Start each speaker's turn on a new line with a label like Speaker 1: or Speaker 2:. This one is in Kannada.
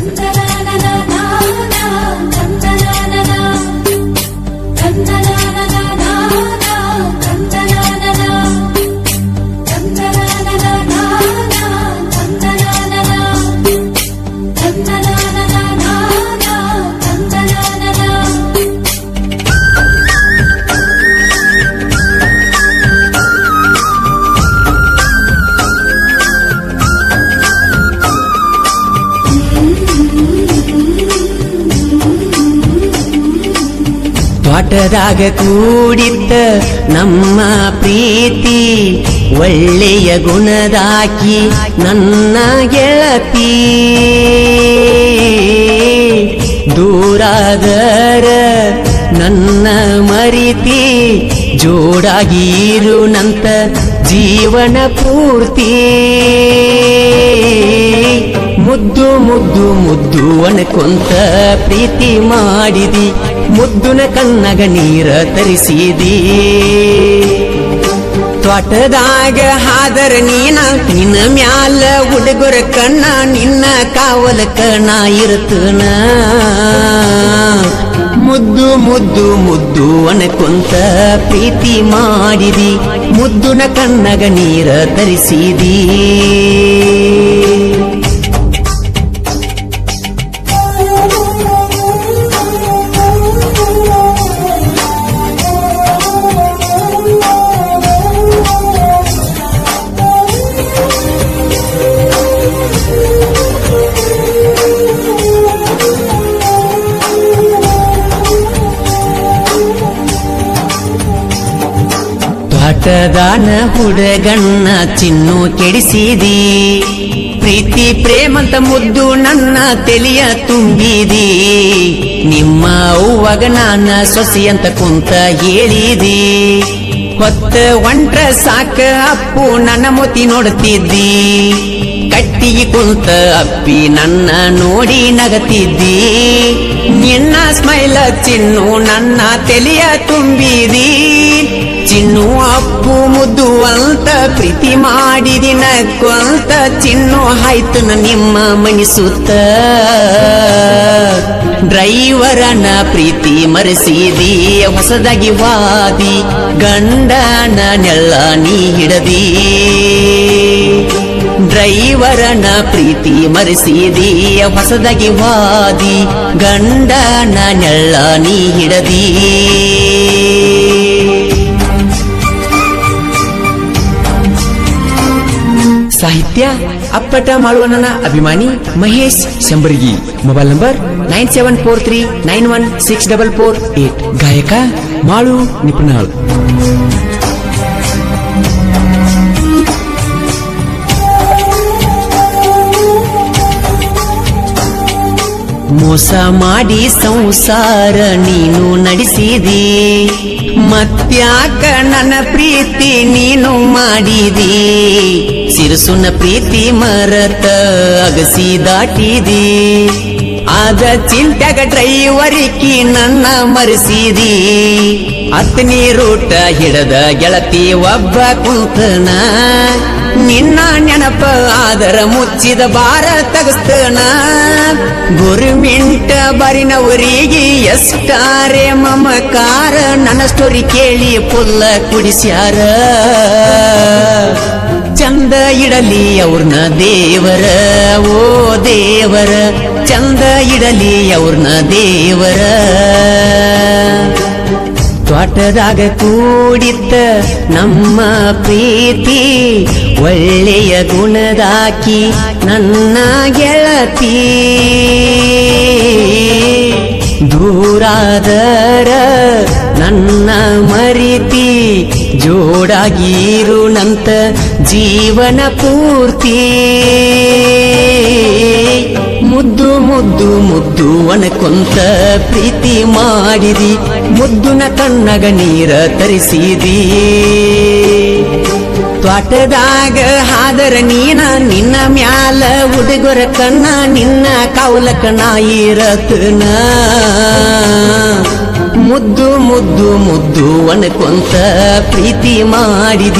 Speaker 1: ಚಂದನ ತ್ವಾಟದಾಗ ಕೂಡಿದ್ದ ನಮ್ಮ ಪ್ರೀತಿ ಒಳ್ಳೆಯ ಗುಣದಾಕಿ ನನ್ನ ಗೆಳತಿ. ದೂರಾದರ ನನ್ನ ಮರಿತಿ ಜೋಡಾಗಿರು ನಂತ ಜೀವನ ಪೂರ್ತಿ. ಮುದ್ದು ಮುದ್ದು ಮುದ್ದು ಒಣಕೊಂತ ಪ್ರೀತಿ ಮಾಡಿದಿ. ಮುದ್ದುನ ಕನ್ನಗ ನೀರ ತರಿಸಿದಿ. ತೋಟದಾಗ ಹಾದರ ನೀನ, ನಿನ್ನ ಮ್ಯಾಲ ಹುಡುಗರ ಕಣ್ಣ, ನಿನ್ನ ಕಾವಲ ಕಣ ಇರುತ್ತನ. ಮುದ್ದು ಮುದ್ದು ಮುದ್ದು ಒಣಕೊಂತ ಪ್ರೀತಿ ಮಾಡಿದಿ. ಮುದ್ದುನ ಕಣ್ಣಗ ನೀರ ತರಿಸಿದಿ. ತ್ವಾಟದಾನ ಹುಡುಗಣ್ಣ ಚಿನ್ನು ಕೆಡಿಸಿದಿ. ಪ್ರೀತಿ, ಪ್ರೇಮಂತ ಮುದ್ದು ನನ್ನ ತೆಲಿಯ ತುಂಬಿದಿ. ನಿಮ್ಮ ಅವ್ವಗ ನಾನ ಸೊಸಿ ಕುಂತ ಹೇಳಿದಿ. ಹೊತ್ತ ಒಂಟ್ರ ಸಾಕ ಅಪ್ಪು ನನ್ನ ಮೊತಿ ನೋಡ್ತಿದ್ದಿ. ಕಟ್ಟಿಗೆ ಕುಂತ ಅಪ್ಪಿ ನನ್ನ ನೋಡಿ ನಗತಿದ್ದಿ. ನಿನ್ನ ಸ್ಮೈಲ ಚಿನ್ನು ನನ್ನ ತೆಲಿಯ ತುಂಬಿದಿ. ಚಿನ್ನು ಅಪ್ಪು ಮುದ್ದು ಅಂತ ಪ್ರೀತಿ ಮಾಡಿದಿನ ಕೊಂತ ಚಿನ್ನು ಆಯ್ತು ನಿಮ್ಮ ಮನಿಸುತ್ತ ಡ್ರೈವರನ ಪ್ರೀತಿ ಮರೆಸಿದಿ, ಹೊಸದಾಗಿ ವಾದಿ, ಗಂಡನ ನೆಲ್ಲ ನೀ ಹಿಡದಿ. ಡ್ರೈವರನ ಪ್ರೀತಿ ಮರೆಸಿದಿ, ಹೊಸದಾಗಿ ವಾದಿ, ಗಂಡನ ನೆಲ್ಲ ನೀ ಹಿಡದಿ. ಸಾಹಿತ್ಯ, ಅಪ್ಪಟ ಮಾಳುವನ ಅಭಿಮಾನಿ Mahesh Shambargi. Mobile number nine seven four three nine one six double four eight. ಗಾಯಕ ಮಾಳು ನಿಪುಣಾಳ್. ಮೋಸ ಮಾಡಿ ಸಂಸಾರ ನೀನು ನಡೆಸಿದಿ. ಮತ್ಯಾಕ ನನ್ನ ಪ್ರೀತಿ ನೀನು ಮಾಡಿದಿ. ಸಿರಸುನ ಪ್ರೀತಿ ಮರತ ಅಗಸಿ ದಾಟಿದಿ. ಆದ ಚಿಂತ್ಯಾಗ ಡ್ರೈವರಿಕಿ ನನ್ನ ಮರೆಸಿದಿ. ಅತ್ನಿ ರೂಟ ಹಿಡದ ಗೆಳತಿ ಒಬ್ಬ ಕೂತನ. ನಿನ್ನ ಆದರ ಮುಚ್ಚಿದ ಬಾರ ತಗಸ್ತಣ. ಗುರುಮಿಂಟ ಬರಿನವರಿಗೆ ಎಷ್ಟಾರೆ ಮಮಕಾರ. ನನ್ನ ಸ್ಟೋರಿ ಕೇಳಿ ಪುಲ್ಲ ಕುಡಿಸ್ಯಾರ. ಚಂದ ಇಡಲಿ ಅವ್ರನ್ನ ದೇವರ. ಓ ದೇವರ, ಚಂದ ಇಡಲಿ ಅವ್ರನ್ನ ದೇವರ. ತ್ವಾಟದಾಗ ಕೂಡಿದ್ದ ನಮ್ಮ ಪ್ರೀತಿ, ಒಳ್ಳೆಯ ಗುಣದಾಕಿ ನನ್ನ ಗೆಳತಿ. ದೂರಾದರ ನನ್ನ ಮರಿತಿ ಜೋಡಾಗಿರು ನಂತ ಜೀವನ ಪೂರ್ತಿ. ಮುದ್ದು ಮುದ್ದು ಮುದ್ದು ಒಣಕೊಂತ ಪ್ರೀತಿ ಮಾಡಿದಿ. ಮುದ್ದುನ ಕಣ್ಣಗ ನೀರ ತರಿಸಿದಿ. ತ್ವಾಟದಾಗ ಹಾದರ ನೀನ, ನಿನ್ನ ಮ್ಯಾಲ ಉಡುಗೊರ ಕಣ್ಣ, ನಿನ್ನ ಕಾವಲಕ ನಾಯಿರತನ ಮುದ್ದು ಮುದ್ದು ಮುದ್ದು ಒಣಕೊಂತ ಪ್ರೀತಿ ಮಾಡಿದಿ.